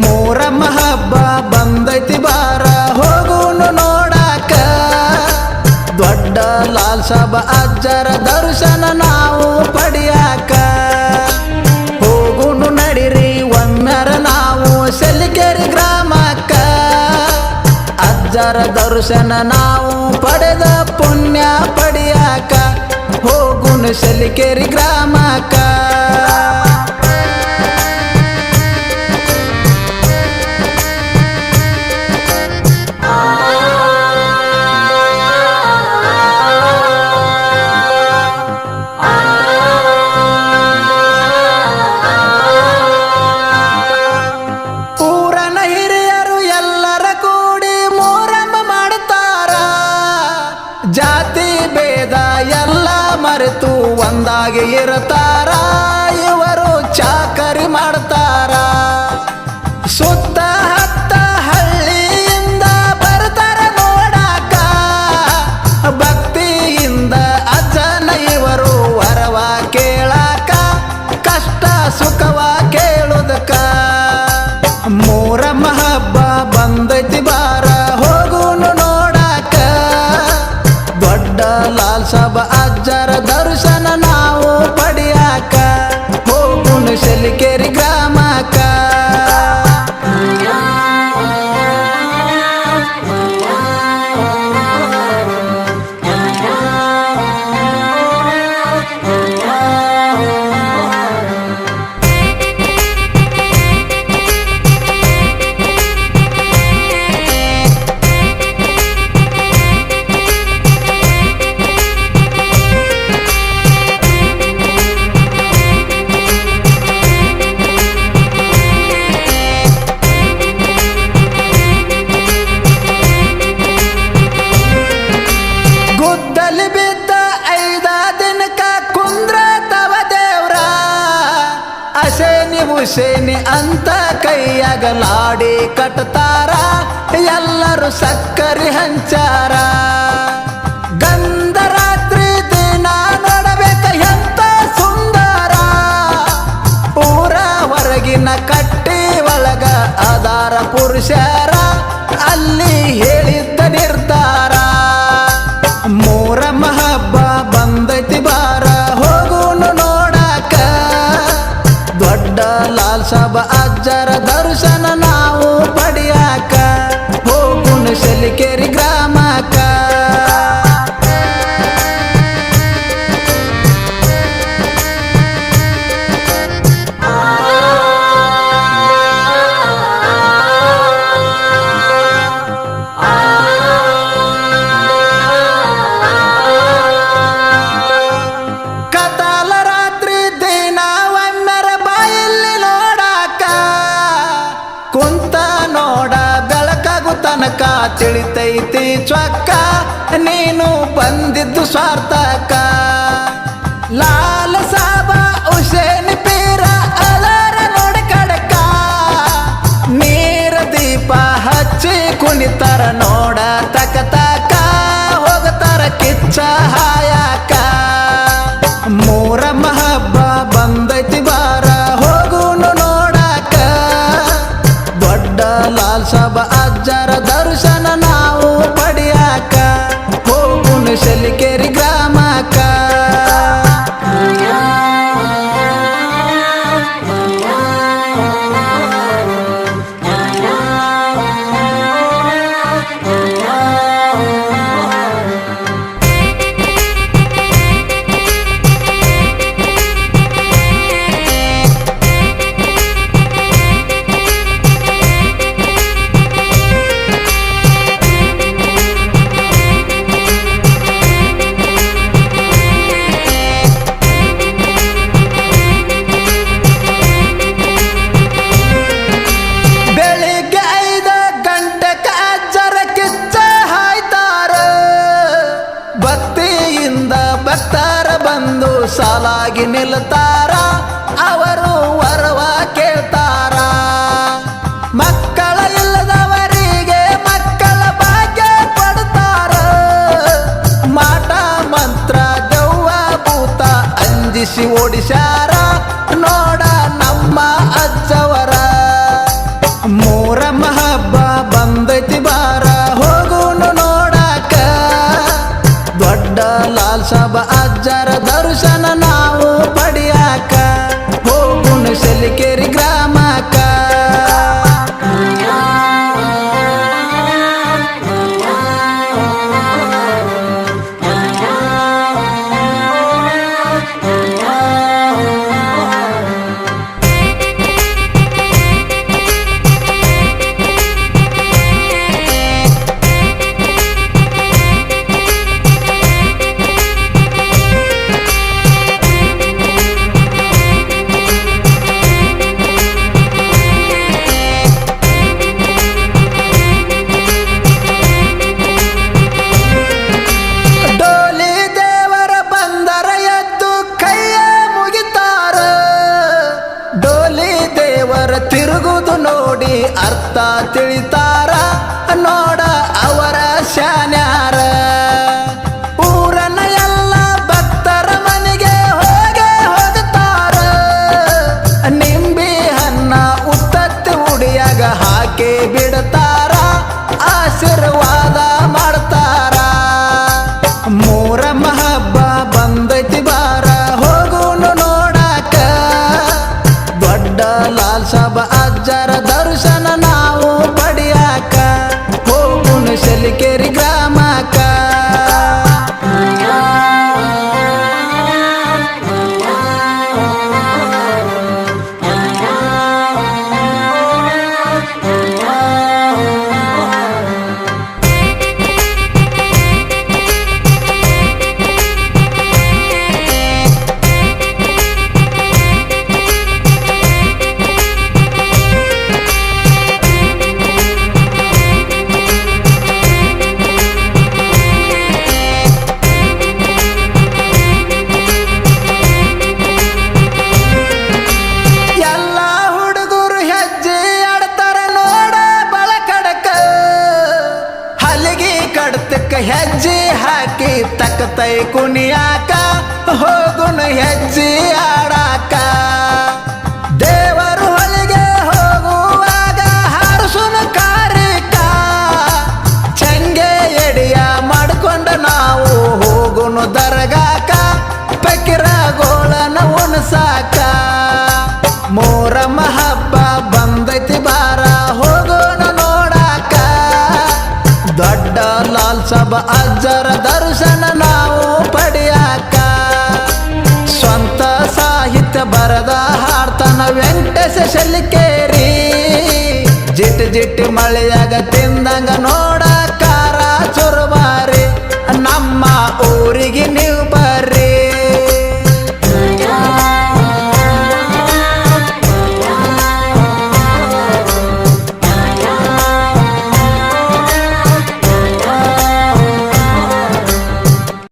ಮೂರಮ್ಮ ಹಬ್ಬ ಬಂದೈತಿ ಬಾರ ಹೋಗುನು ನೋಡಾಕ. ದೊಡ್ಡ ಲಾಲ್ ಸಾಬ ಅಜ್ಜರ ದರ್ಶನ ಅಜ್ಜರ ದರ್ಶನ ನಾವು ಪಡೆದ ಪುಣ್ಯ ಪಡಿಯಾಕ ಹೋಗುಣ ಸಲಿಕೇರಿ ಗ್ರಾಮಕ್ಕ. ಜಾತಿ ಭೇದ ಎಲ್ಲ ಮರೆತು ಒಂದಾಗಿ ಇರ್ತಾರ ಹೋಗುನು ಸಲಿಕೆರಿ ಅಸೇನಿ ಅಂತ ಅಂತ ಕೈಯಾಗಲಾಡಿ ಕಟ್ತಾರ. ಎಲ್ಲರೂ ಸಕ್ಕರೆ ಹಂಚಾರ. ಗಂಧರಾತ್ರಿ ದಿನ ನೋಡಬೇಕ ಎಂತ ಸುಂದರ. ಊರ ಹೊರಗಿನ ಕಟ್ಟಿ ಒಳಗ ಅದಾರ ಪುರುಷರ. ಅಲ್ಲಿ ಹೇಳಿದ್ದ ನಿರ್ಧಾರ. ಸಾಬ ಅಜ್ಜರ ದರ್ಶನ ನಾವು ಪಡಿಯಾಕ. ಹೋಗುಣ ಶಲಿಕೆರಿ ಗ್ರಾಮಕ್ಕ ತನಕ ತಿಳಿತೈತಿ ಚೊಕ್ಕ ನೀನು ಬಂದಿದ್ದು ಸ್ವಾರ್ಥಕ. ಲಾಲ ಸಾಬ, ಹುಸೇನ್ ಪೀರ, ಅಲಾರ ನೋಡಿ ಕಡಕ. ನೀರ ದೀಪ ಹಚ್ಚಿ ಕುಣಿತರ ನೋಡ ತಕ ದರ್ಶನ ನಾವು ಪಡಿಯಾಕ ಹೋಗುನು ಶಲಿಕೆರಿ ಗ್ರಾಮಕ್ಕ. ಭಕ್ತಾರ ಬಂದು ಸಾಲಾಗಿ ನಿಲ್ತಾರ, ಅವರು ವರವ ಕೇಳ್ತಾರ. ಮಕ್ಕಳ ಇಲ್ಲದವರಿಗೆ ಮಕ್ಕಳ ಭಾಗ್ಯ ಕೊಡ್ತಾರ. ಮಾಟ, ಮಂತ್ರ ಗೌವ ಭೂತ ಅಂಜಿಸಿ ಓಡಿಸಾರ satelitara, a. हज्जे तक तकते कुनिया का हो गुन हज्जे आ ಸಬ ಅಜ್ಜರ ದರ್ಶನ ನಾವು ಪಡೆಯಾಕ. ಸ್ವಂತ ಸಾಹಿತ್ಯ ಬರದ ಹಾಡ್ತನ ವೆಂಕಟೇಶ ಶಲಿಕೇರಿ ಜಿಟ್ ಜಿಟ್ ಮಳೆಯಾಗ ತಿಂದಂಗ ನೋಡ